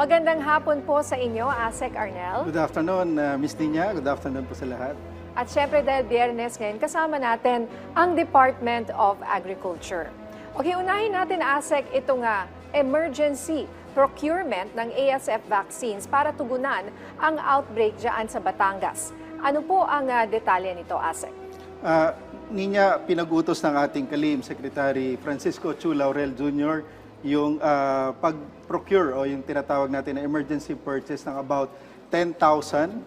Magandang hapon po sa inyo, Asek Arnel. Good afternoon, uh, Miss Ninya. Good afternoon po sa lahat. At syempre dahil biyernes ngayon, kasama natin ang Department of Agriculture. Okay, unahin natin, Asek, ito nga, emergency procurement ng ASF vaccines para tugunan ang outbreak dyan sa Batangas. Ano po ang ah, detalye nito, Asek? Uh, Ninya, pinag-utos ng ating kalim, Secretary Francisco Chu Laurel Jr., yung uh, pag-procure o yung tinatawag natin na emergency purchase ng about 10,000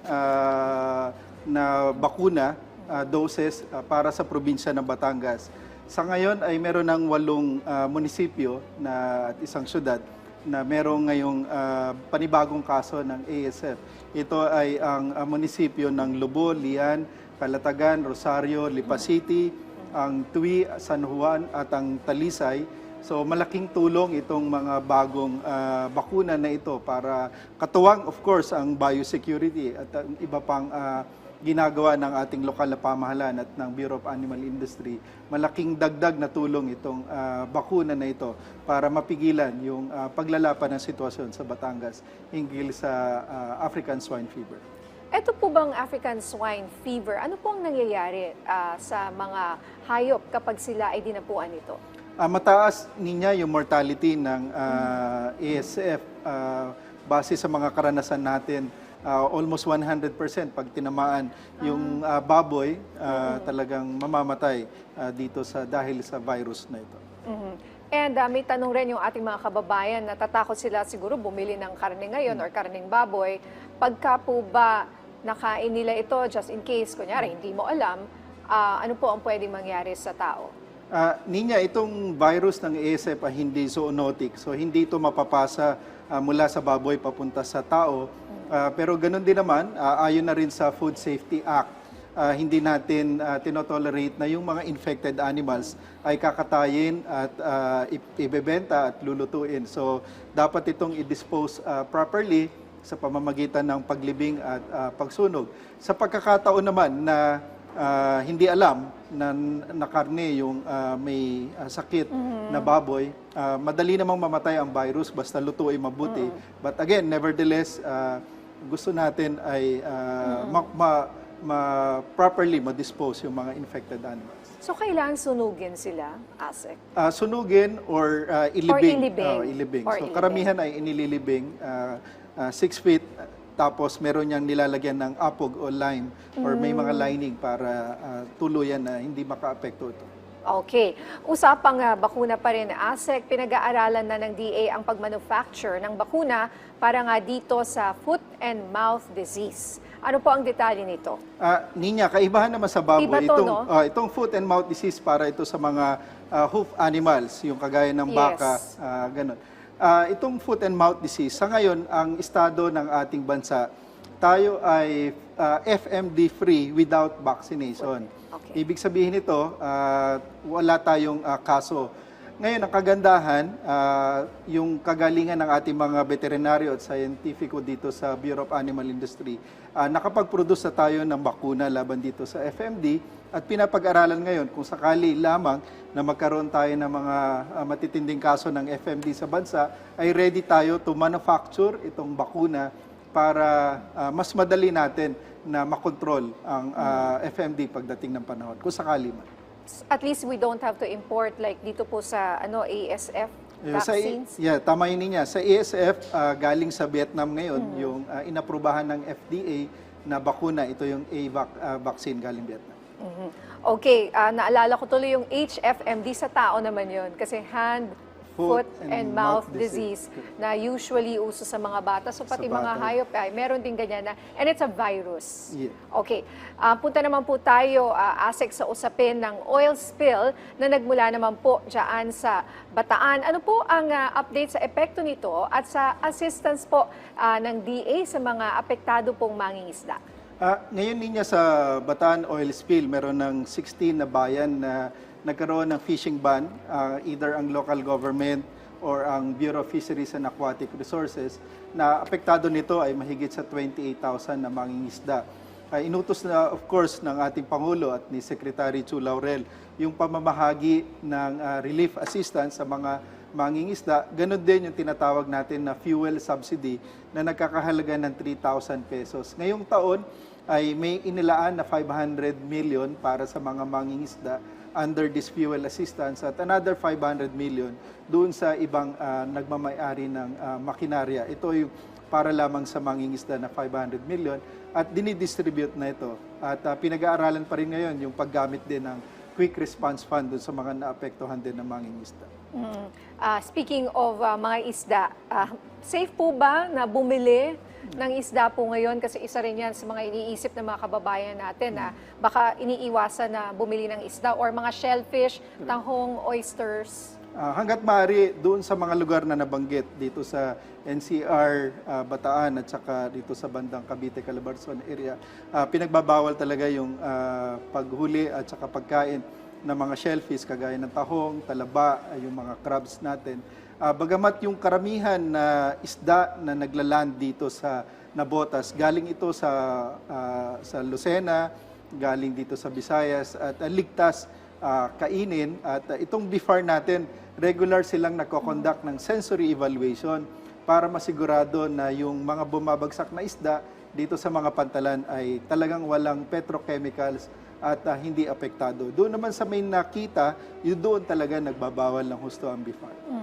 uh, na bakuna uh, doses uh, para sa probinsya ng Batangas. Sa ngayon ay meron ng walong uh, munisipyo na, at isang syudad na merong ngayong ah, panibagong kaso ng ASF. Ito ay ang ah, munisipyo ng Lobo, Lian, Calatagan, Rosario, Lipa City, ang Tui, San Juan at ang Talisay. So malaking tulong itong mga bagong ah, bakuna na ito para katuwang of course ang biosecurity at ang iba pang ah, ginagawa ng ating lokal na pamahalaan at ng Bureau of Animal Industry, malaking dagdag na tulong itong ah, bakuna na ito para mapigilan yung ah, paglalapan ng sitwasyon sa Batangas hinggil sa ah, African swine fever. Ito po bang African swine fever? Ano po ang nangyayari ah, sa mga hayop kapag sila ay dinapuan nito? Ah, mataas ninya yung mortality ng ah, ASF ah, base sa mga karanasan natin. ah, almost 100% pag tinamaan yung ah, baboy ah, talagang mamamatay ah, dito sa dahil sa virus na ito. Mhm. And ah, may tanong rin yung ating mga kababayan, natatakot sila siguro bumili ng karne ngayon or karneng baboy. Pagka po ba nakain nila ito, just in case, kunyari, hindi mo alam, ah, ano po ang pwedeng mangyari sa tao? Ah, Ninya, itong virus ng ASF ay hindi zoonotic. So hindi ito mapapasa ah, mula sa baboy papunta sa tao. Ah, pero ganun din naman, ah, ayon na rin sa Food Safety Act, ah, hindi natin ah, tinotolerate na yung mga infected animals ay kakatayin at i- ibebenta at lulutuin. So dapat itong i-dispose ah, properly sa pamamagitan ng paglibing at ah, pagsunog. Sa pagkakataon naman na ah, hindi alam na, na karne yung ah, may ah, sakit na baboy, ah, madali namang mamatay ang virus basta lutuin mabuti. But again, nevertheless, ah, gusto natin ay ah, ma, ma- ma- properly ma-dispose yung mga infected animals. So, kailangan sunugin sila, ASEC? Ah, sunugin or ah, ilibing. ilibing. Ah, ilibing. Or so ilibing. karamihan ay inililibing. ah, ah, six feet, tapos meron niyang nilalagyan ng apog o lime or may mga Mm. lining para ah, tuluyan na hindi makaapekto ito. Okay. Usapang ah, bakuna pa rin, ASEC, pinag-aaralan na ng DA ang pagmanufacture ng bakuna para nga dito sa foot and mouth disease. Ano po ang detalye nito? Ah, Ninya, kaibahan naman sa baboy Iba to, itong no? ah, itong foot and mouth disease para ito sa mga ah, hoof animals, yung kagaya ng baka, Yes. ah, ganun. Ah, itong foot and mouth disease, sa ngayon ang estado ng ating bansa, tayo ay ah, FMD free without vaccination. Okay. Ibig sabihin nito, ah, wala tayong ah, kaso. Ngayon, ang kagandahan, ah, yung kagalingan ng ating mga veterinaryo at scientifico dito sa Bureau of Animal Industry, ah, nakapag-produce na tayo ng bakuna laban dito sa FMD at pinapag-aralan ngayon kung sakali lamang na magkaroon tayo ng mga ah, matitinding kaso ng FMD sa bansa, ay ready tayo to manufacture itong bakuna para ah, mas madali natin na makontrol ang ah, FMD pagdating ng panahon, kung sakali man. At least we don't have to import like dito po sa ano ASF Eh, Sa, vaccines. yeah, tama yun niya. Sa ASF, ah, galing sa Vietnam ngayon, Mm-hmm. yung ah, inaprubahan ng FDA na bakuna, ito yung AVAC ah, vaccine galing Vietnam. Mhm. Okay, ah, naalala ko tuloy yung HFMD sa tao naman yon kasi hand, foot, and, mouth, disease, na usually uso sa mga bata. So pati mga hayop ay meron din ganyan na and it's a virus. Yeah. Okay. Ah, punta naman po tayo, ah, ASEC, sa usapin ng oil spill na nagmula naman po dyan sa Bataan. Ano po ang ah, update sa epekto nito at sa assistance po ah, ng DA sa mga apektado pong mangingisda? Ah, ngayon niya sa Bataan Oil Spill, meron ng 16 na bayan na nagkaroon ng fishing ban, ah, either ang local government or ang Bureau of Fisheries and Aquatic Resources, na apektado nito ay mahigit sa 28,000 na mangingisda. Ah, inutos na of course ng ating Pangulo at ni Secretary Chu Laurel yung pamamahagi ng ah, relief assistance sa mga mangingisda. Ganon din yung tinatawag natin na fuel subsidy na nagkakahalaga ng 3,000 pesos. Ngayong taon ay may inilaan na 500 million para sa mga mangingisda under this fuel assistance at another 500 million doon sa ibang ah, nagmamayari ng ah, makinarya. Ito yung para lamang sa mangingisda na 500 million at dinidistribute na ito. At ah, pinag-aaralan pa rin ngayon yung paggamit din ng quick response fund doon sa mga naapektuhan din ng mangingisda. Mm. Ah, speaking of ah, mga isda, ah, safe po ba na bumili ng isda po ngayon? Kasi isa rin yan sa mga iniisip ng mga kababayan natin na baka iniiwasan na bumili ng isda or mga shellfish, tahong, oysters. Ah, hanggat maaari doon sa mga lugar na nabanggit dito sa NCR ah, Bataan at saka dito sa bandang Cavite Calabarzon area ah, pinagbabawal talaga yung ah, paghuli at saka pagkain ng mga shellfish kagaya ng tahong, talaba, yung mga crabs natin. Ah, bagamat yung karamihan na isda na naglaland dito sa Nabotas galing ito sa ah, sa Lucena, galing dito sa Visayas at ah, ligtas ah, kainin at ah, itong BIFAR natin regular silang nagko-conduct ng sensory evaluation para masigurado na yung mga bumabagsak na isda dito sa mga pantalan ay talagang walang petrochemicals at ah, hindi apektado. Doon naman sa may nakita, yun doon talaga nagbabawal ng husto ang BIFAR. Mhm.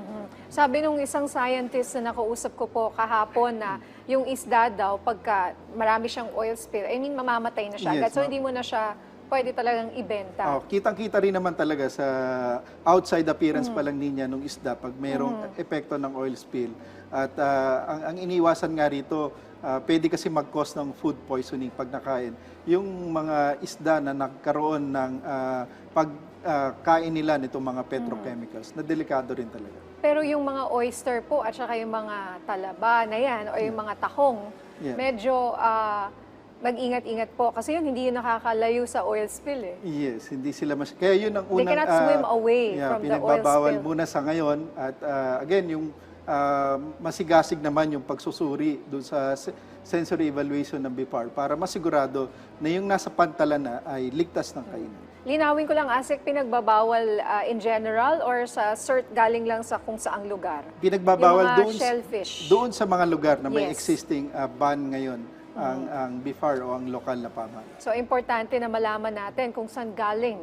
Sabi nung isang scientist na nakausap ko po kahapon na yung isda daw, pagka marami siyang oil spill, I mean, mamamatay na siya Yes, agad. So, hindi mo na siya pwede talagang ibenta. Oh, kitang-kita rin naman talaga sa outside appearance pa lang niya nung isda pag mayroong epekto ng oil spill. At ah, ang, ang iniwasan nga rito, ah, pwede kasi mag-cause ng food poisoning pag nakain. Yung mga isda na nagkaroon ng ah, pagkain nila nitong mga petrochemicals, na delikado rin talaga. Pero yung mga oyster po at saka yung mga talaba na yan o yung mga tahong, Yeah. medyo ah, mag-ingat-ingat po. Kasi yun, hindi yun nakakalayo sa oil spill eh. Yes, hindi sila mas... Kaya yun ang They unang... cannot ah, swim away from the oil pinagbabawal spill. muna sa ngayon. At ah, again, yung ah, masigasig naman yung pagsusuri doon sa se- sensory evaluation ng BIPAR para masigurado na yung nasa pantalan na ay ligtas ng kainan. Linawin ko lang, Asik, pinagbabawal ah, in general or sa cert galing lang sa kung saang lugar? Pinagbabawal doon, shellfish. doon sa mga lugar na may Yes. Existing ah, ban ngayon ang, ang BIFAR o ang lokal na pamahalaan. So, importante na malaman natin kung saan galing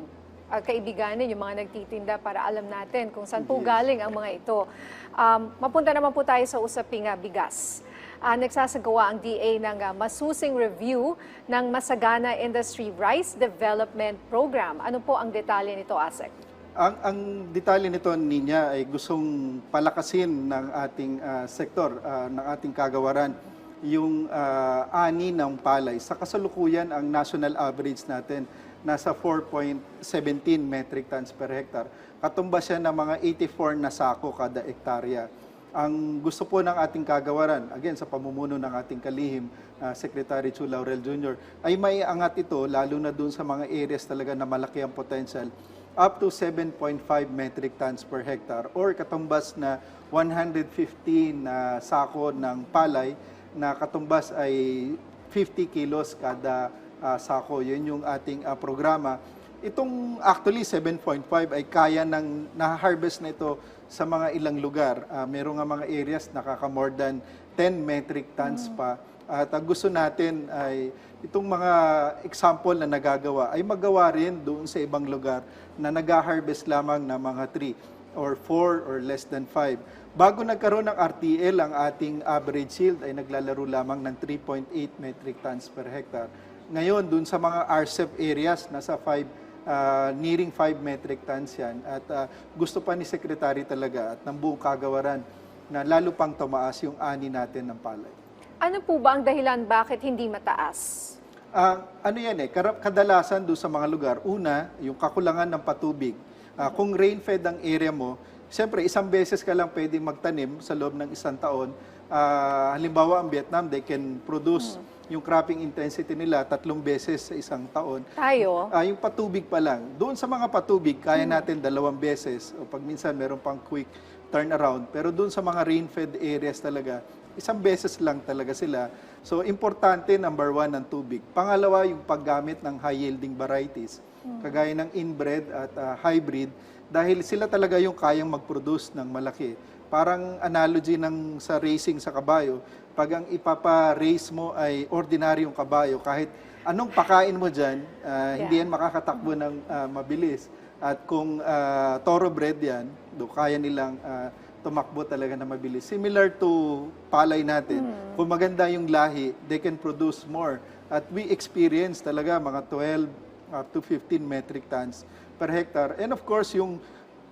uh, kaibiganin, yung mga nagtitinda para alam natin kung saan po Yes. galing ang mga ito. Um, mapunta naman po tayo sa usaping ah, bigas. Ah, nagsasagawa ang DA ng ah, masusing review ng Masagana Industry Rice Development Program. Ano po ang detalye nito, Asek? Ang, ang detalye nito niya ay gustong palakasin ng ating ah, sektor, ah, ng ating kagawaran, yung ah, ani ng palay. Sa kasalukuyan, ang national average natin nasa 4.17 metric tons per hectare. Katumbas siya ng mga 84 na sako kada ektarya. Ang gusto po ng ating kagawaran, again sa pamumuno ng ating kalihim, ah, Secretary Chu Laurel Jr., ay maiangat ito lalo na dun sa mga areas talaga na malaki ang potential up to 7.5 metric tons per hectare or katumbas na 115 na sako ng palay na katumbas ay 50 kilos kada ah, sako. Yun yung ating ah, programa. Itong actually 7.5 ay kaya ng na-harvest na ito sa mga ilang lugar. Ah, meron nga mga areas nakaka more than 10 metric tons pa. At ang gusto natin ay itong mga example na nagagawa ay magawa rin doon sa ibang lugar na nag-harvest lamang ng mga 3 or 4 or less than 5. Bago nagkaroon ng RTL, ang ating average yield ay naglalaro lamang ng 3.8 metric tons per hectare. Ngayon, doon sa mga RCEP areas, nasa 5 ah, nearing 5 metric tons yan. At ah, gusto pa ni Secretary talaga at ng buong kagawaran na lalo pang tumaas yung ani natin ng palay. Ano po ba ang dahilan bakit hindi mataas? Ah, ano yan eh, kadalasan doon sa mga lugar, una, yung kakulangan ng patubig. Ah, kung rain-fed ang area mo, siyempre isang beses ka lang pwedeng magtanim sa loob ng isang taon. Ah, halimbawa ang Vietnam, they can produce yung cropping intensity nila tatlong beses sa isang taon. Tayo? Ah, yung patubig pa lang. Doon sa mga patubig, kaya natin dalawang beses o pag minsan meron pang quick turnaround. Pero doon sa mga rain-fed areas talaga, isang beses lang talaga sila. So, importante, number one, ang tubig. Pangalawa, yung paggamit ng high-yielding varieties. Kagaya ng inbred at ah, hybrid dahil sila talaga yung kayang mag-produce ng malaki. Parang analogy ng sa racing sa kabayo, pag ang ipapa-race mo ay ordinaryong kabayo, kahit anong pakain mo dyan, ah, hindi yan makakatakbo ng ah, mabilis. At kung ah, thoroughbred yan, do kaya nilang ah, tumakbo talaga na mabilis. Similar to palay natin, kung maganda yung lahi, they can produce more. At we experience talaga mga 12 up to 15 metric tons per hectare. And of course, yung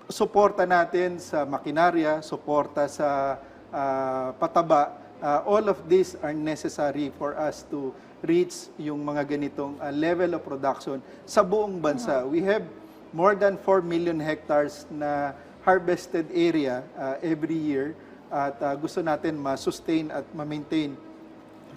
suporta natin sa makinarya, suporta sa ah, pataba, ah, all of these are necessary for us to reach yung mga ganitong ah, level of production sa buong bansa. We have more than 4 million hectares na harvested area ah, every year at ah, gusto natin ma-sustain at ma-maintain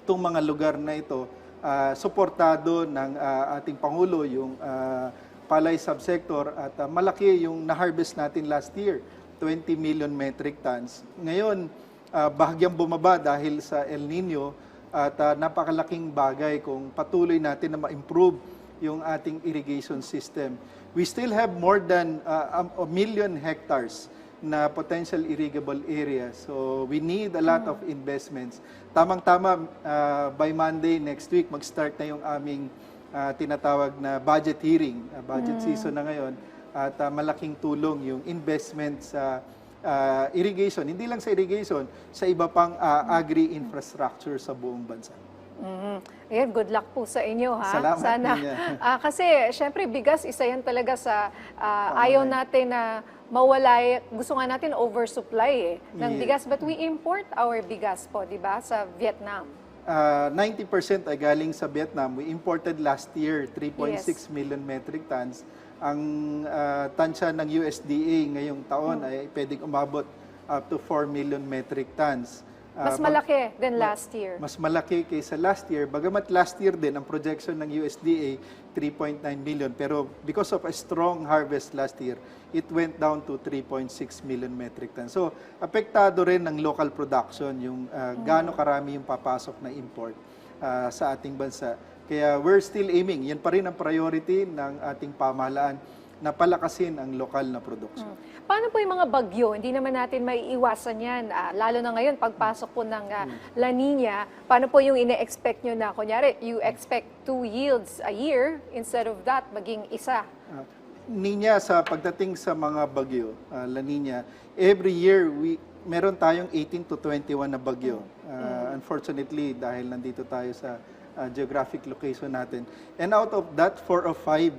itong mga lugar na ito ah, suportado ng ah, ating Pangulo, yung ah, palay subsector at ah, malaki yung na-harvest natin last year, 20 million metric tons. Ngayon, ah, bahagyang bumaba dahil sa El Nino at ah, napakalaking bagay kung patuloy natin na ma-improve yung ating irrigation system. We still have more than ah, a million hectares na potential irrigable area. So we need a lot of investments. Tamang-tama, ah, by Monday next week, mag-start na yung aming ah, tinatawag na budget hearing. Ah, budget season na ngayon. At ah, malaking tulong yung investment sa ah, irrigation. Hindi lang sa irrigation, sa iba pang ah, agri-infrastructure sa buong bansa. Mhm. Ayan, good luck po sa inyo ha. Salamat, Sana. Ah, kasi syempre bigas isa yan talaga sa ah, ayaw natin na mawala. eh. Gusto nga natin oversupply eh, ng Yeah. bigas but we import our bigas po, 'di ba, sa Vietnam. Ah, 90% ay galing sa Vietnam. We imported last year 3.6 Yes. million metric tons. Ang uh, tansya ng USDA ngayong taon ay pwedeng umabot up to 4 million metric tons. Ah, Mas malaki than last year. mas malaki kaysa last year. Bagamat last year din, ang projection ng USDA, 3.9 million. Pero because of a strong harvest last year, it went down to 3.6 million metric tons. So, apektado rin ng local production, yung uh, gaano karami yung papasok na import uh, sa ating bansa. Kaya we're still aiming, yan pa rin ang priority ng ating pamahalaan na palakasin ang lokal na production. Paano po yung mga bagyo? Hindi naman natin maiiwasan yan. Ah, lalo na ngayon, pagpasok po ng ah, La Nina, paano po yung ine-expect nyo na, kunyari, you expect two yields a year, instead of that, maging isa. Uh, Ninya, sa pagdating sa mga bagyo, uh, La Nina, every year we meron tayong 18 to 21 na bagyo. Uh, Unfortunately, dahil nandito tayo sa uh, geographic location natin. And out of that, 4 or 5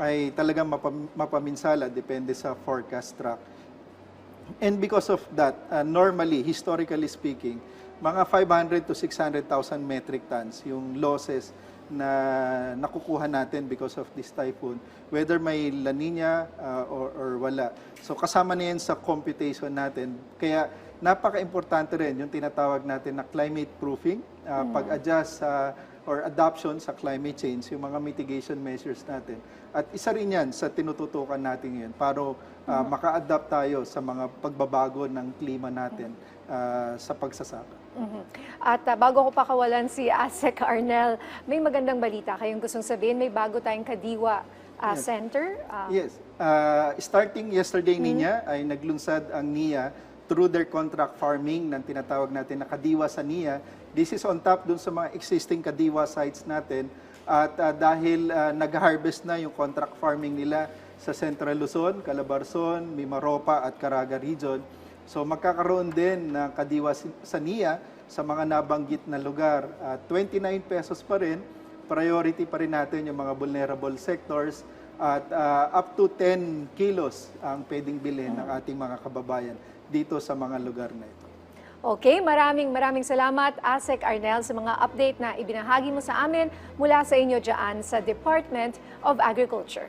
ay talagang mapam- mapaminsala, depende sa forecast track. And because of that, uh, normally, historically speaking, mga 500 to 600,000 metric tons yung losses na nakukuha natin because of this typhoon, whether may La Nina uh, or, or wala. So kasama na yan sa computation natin. Kaya napaka-importante rin yung tinatawag natin na climate proofing, uh, pag-adjust sa or adoption sa climate change, yung mga mitigation measures natin. At isa rin yan sa tinututukan natin ngayon para uh, maka-adapt tayo sa mga pagbabago ng klima natin uh, sa pagsasaka. Mhm. At ah, bago ko pakawalan si Asek Arnel, may magandang balita kayong gustong sabihin. May bago tayong Kadiwa ah, Center. Ah, Yes. Uh, starting yesterday niya ay naglunsad ang NIA through their contract farming ng tinatawag natin na kadiwa sa NIA. This is on top dun sa mga existing kadiwa sites natin. At uh, dahil uh, nag-harvest na yung contract farming nila sa Central Luzon, Calabarzon, Mimaropa at Caraga region, So magkakaroon din ng kadiwa si- sa mga nabanggit na lugar. At 29 pesos pa rin, priority pa rin natin yung mga vulnerable sectors at ah, up to 10 kilos ang pwedeng bilhin ng ating mga kababayan dito sa mga lugar na ito. Okay, maraming maraming salamat Asek Arnel sa mga update na ibinahagi mo sa amin mula sa inyo dyan sa Department of Agriculture.